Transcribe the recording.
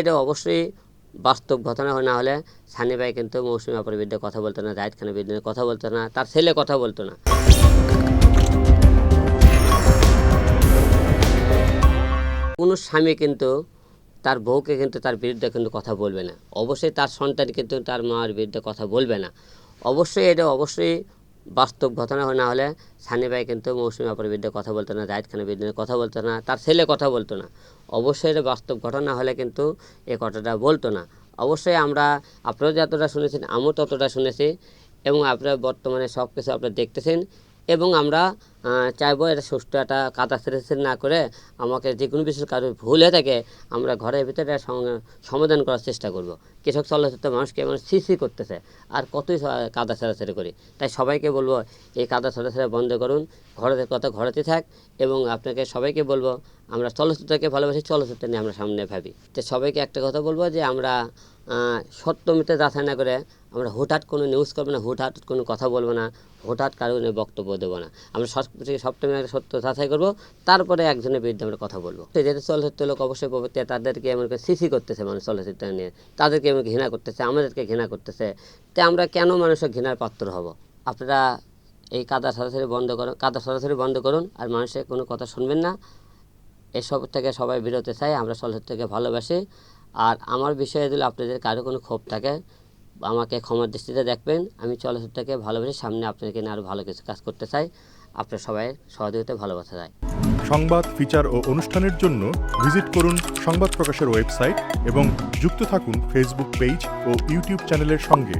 এটা অবশ্যই বাস্তব ঘটনা না হলে সানি ভাই কিন্তু মৌসুমী অপরের বিরুদ্ধে কথা বলতো না, জাহিদ খানের বিরুদ্ধে কথা বলতো না, তার ছেলে কথা বলতো না। কোনো স্বামী কিন্তু তার বউকে কিন্তু তার বিরুদ্ধে কিন্তু কথা বলবে না। অবশ্যই তার সন্তান কিন্তু তার মার বিরুদ্ধে কথা বলবে না। অবশ্যই এটা অবশ্যই বাস্তব ঘটনা না হলে সানি ভাই কিন্তু মৌসুমী অপরের বিরুদ্ধে কথা বলতো না, জাহিদ খানের বিরুদ্ধে কথা বলতো না, তার ছেলে কথা বলতো না। অবশ্যই এটা বাস্তব ঘটনা হলে কিন্তু এ কথাটা বলতো না। অবশ্যই আমরা আপনারা যতটা শুনেছেন, আমিও ততটা শুনেছি এবং আপনারা বর্তমানে সব কিছু আপনারা দেখতেছেন। এবং আমরা চাইব এটা সুষ্ঠু একটা কাদা ছেড়ে না করে আমাকে যে কোনো বিষয়ের কারও ভুল হয়ে থাকে আমরা ঘরের ভিতরে সমাধান করার চেষ্টা করব। কৃষক চলচ্চিত্র মানুষকে মানুষ সিসি করতেছে, আর কতই কাদা ছেড়াছেড়ি করি। তাই সবাইকে বলব, এই কাদা ছেড়াছেড়া বন্ধ করুন, ঘরের কথা ঘরেতে থাক এবং আপনাকে সবাইকে বলব, আমরা চলচ্চিত্রকে ভালোবাসি, চলচ্চিত্র নিয়ে আমরা সামনে ভাবি। তো সবাইকে একটা কথা বলব যে আমরা সত্য মিথ্যে যাচাই না করে আমরা হঠাৎ কোনো নিউজ করব না, হঠাৎ কোনো কথা বলব না হুটহাট কারণে বক্তব্য দেবো না। আমরা সব থেকে সত্য যাচাই করব, তারপরে একজনের বিরুদ্ধে আমরা কথা বলব। যেহেতু চলচ্চিত্র লোক অবশ্যই প্রবৃত্তি তাদেরকে এমন করে সিসি করতেছে মানুষ চলচ্চিত্র নিয়ে, তাদেরকে এমন ঘৃণা করতেছে, আমাদেরকে ঘৃণা করতেছে। তো আমরা কেন মানুষের ঘৃণার পাত্র হব? আপনারা এই কাদা সরাসরি বন্ধ করুন, কাদা সরাসরি বন্ধ করুন, আর মানুষের কোনো কথা শুনবেন না। এসব থেকে সবাই বিরতে চাই, আমরা চলচ্চিত্রকে ভালোবাসি। আর আমার বিষয়ে যদি আপনাদের কারও কোনো ক্ষোভ থাকে, আমাকে ক্ষমার দৃষ্টিতে দেখবেন। আমি চলচ্চিত্রকে ভালোবেসে সামনে আপনাদেরকে নিয়ে আরও ভালো কিছু কাজ করতে চাই। আপনার সবাই সহযোগিতা ভালোবাসা যায় সংবাদ, ফিচার ও অনুষ্ঠানের জন্য ভিজিট করুন সংবাদ প্রকাশের ওয়েবসাইট এবং যুক্ত থাকুন ফেসবুক পেজ ও ইউটিউব চ্যানেলের সঙ্গে।